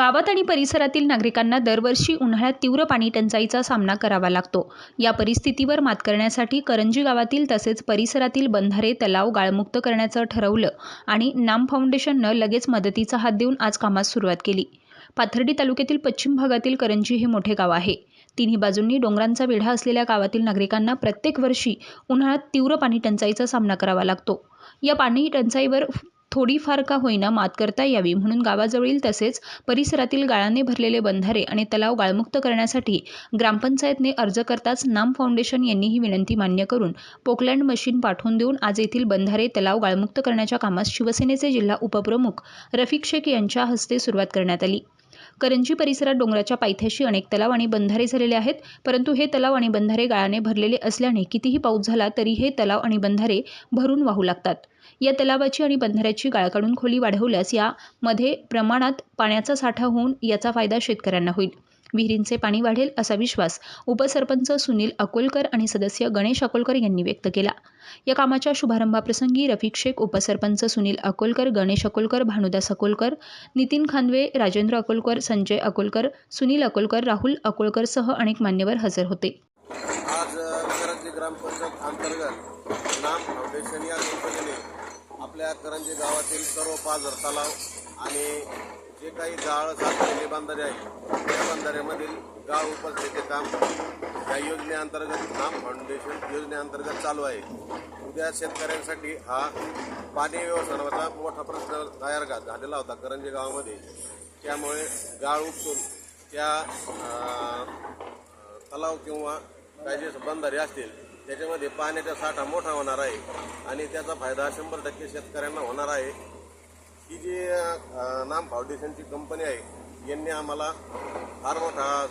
गावात आणि परिसरातील नागरिकांना दरवर्षी उन्हाळ्यात तीव्र पाणी टंचाईचा सामना करावा लागतो. या परिस्थितीवर मात करण्यासाठी करंजी गावातील तसेच परिसरातील बंधारे तलाव गाळमुक्त करण्याचं ठरवलं आणि नाम फाउंडेशननं लगेच मदतीचा हात देऊन आज कामास सुरुवात केली. पाथर्डी तालुक्यातील पश्चिम भागातील करंजी हे मोठे गाव आहे. तिन्ही बाजूंनी डोंगरांचा वेढा असलेल्या गावातील नागरिकांना प्रत्येक वर्षी उन्हाळ्यात तीव्र पाणी टंचाईचा सामना करावा लागतो. या पाणी टंचाईवर थोडीफार का होईना मात करता यावी. म्हणून गावाजवळील तसेच परिसरातील गाळाने भरलेले बंधारे आणि तलाव गाळमुक्त करण्यासाठी ग्रामपंचायतने अर्ज करताच नाम फाउंडेशन यांनी ही विनंती मान्य करून पोकलँड मशीन पाठवून देऊन आज येथील बंधारे तलाव गाळमुक्त करण्याच्या कामास शिवसेनेचे जिल्हा उपप्रमुख रफिक शेख यांच्या हस्ते सुरुवात करण्यात आली. करंजी परिसरात डोंगराच्या पायथ्याशी अनेक तलाव आणि बंधारे झालेले आहेत. परंतु हे तलाव आणि बंधारे गाळाने भरलेले असल्याने कितीही पाऊस झाला तरी हे तलाव आणि बंधारे भरून वाहू लागतात. या तलावाची आणि बंधाऱ्याची गाळ काढून खोली वाढवल्यास यामध्ये प्रमाणात पाण्याचा साठा होऊन याचा फायदा शेतकऱ्यांना होईल. विहिरींचे पाणी वाढेल असा विश्वास उपसरपंच सुनील अकोलकर आणि सदस्य गणेश अकोलकर यांनी व्यक्त केला. या कामाच्या शुभारंभाप्रसंगी रफिक शेख उपसरपंच सुनील अकोलकर गणेश अकोलकर भानुदास अकोलकर नितीन खानवे राजेंद्र अकोलकर संजय अकोलकर सुनील अकोलकर राहुल अकोलकरसह अनेक मान्यवर हजर होते. आज ग्रामपंचायत अंतर्गत नाम फाउंडेशन या कंपनीने आपल्या करंजी गावातील सर्व पाझर तलाव आणि जे काही गाळ साचलेले बांधारे आहे त्या बांधाऱ्यामधील गाळ उपसण्याचे काम या योजनेअंतर्गत नाम फाउंडेशन योजनेअंतर्गत चालू आहे. उद्या शेतकऱ्यांसाठी हा पाणी व्यवस्थापनाचा मोठा प्रश्न तयार घा- झालेला होता करंजी गावामध्ये. त्यामुळे गाळ उपसून त्या तलाव किंवा काही जे बंधारे असतील त्याच्यामध्ये पाण्याचा साठा मोठा होणार आहे आणि त्याचा फायदा शंभर टक्के शेतकऱ्यांना होणार आहे. ही जी नाम फाउंडेशनची कंपनी आहे. यांनी आम्हाला फार मोठा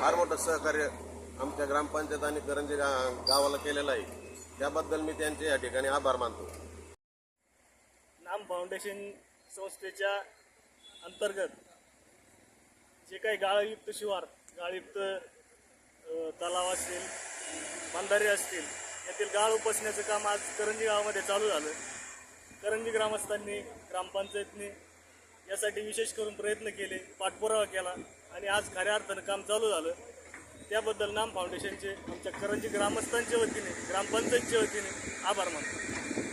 फार मोठं सहकार्य आमच्या ग्रामपंचायत आणि करंजी गा गावाला केलेलं आहे. त्याबद्दल मी त्यांचे या ठिकाणी आभार मानतो. नाम फाउंडेशन संस्थेच्या अंतर्गत जे काही गाळयुक्त शिवार गाळयुक्त तलाव असतील बंधारे असतील यातील गाळ उपसण्याचं काम आज करंजी गावामध्ये चालू झालं. करंजी ग्रामस्थांनी ग्रामपंचायतनी यासाठी विशेष करून प्रयत्न केले पाठपुरावा केला आणि आज खऱ्या अर्थानं काम चालू झालं. त्याबद्दल नाम फाउंडेशनचे आमच्या करंजी ग्रामस्थांच्या वतीने ग्रामपंचायतच्या वतीने आभार मानतो.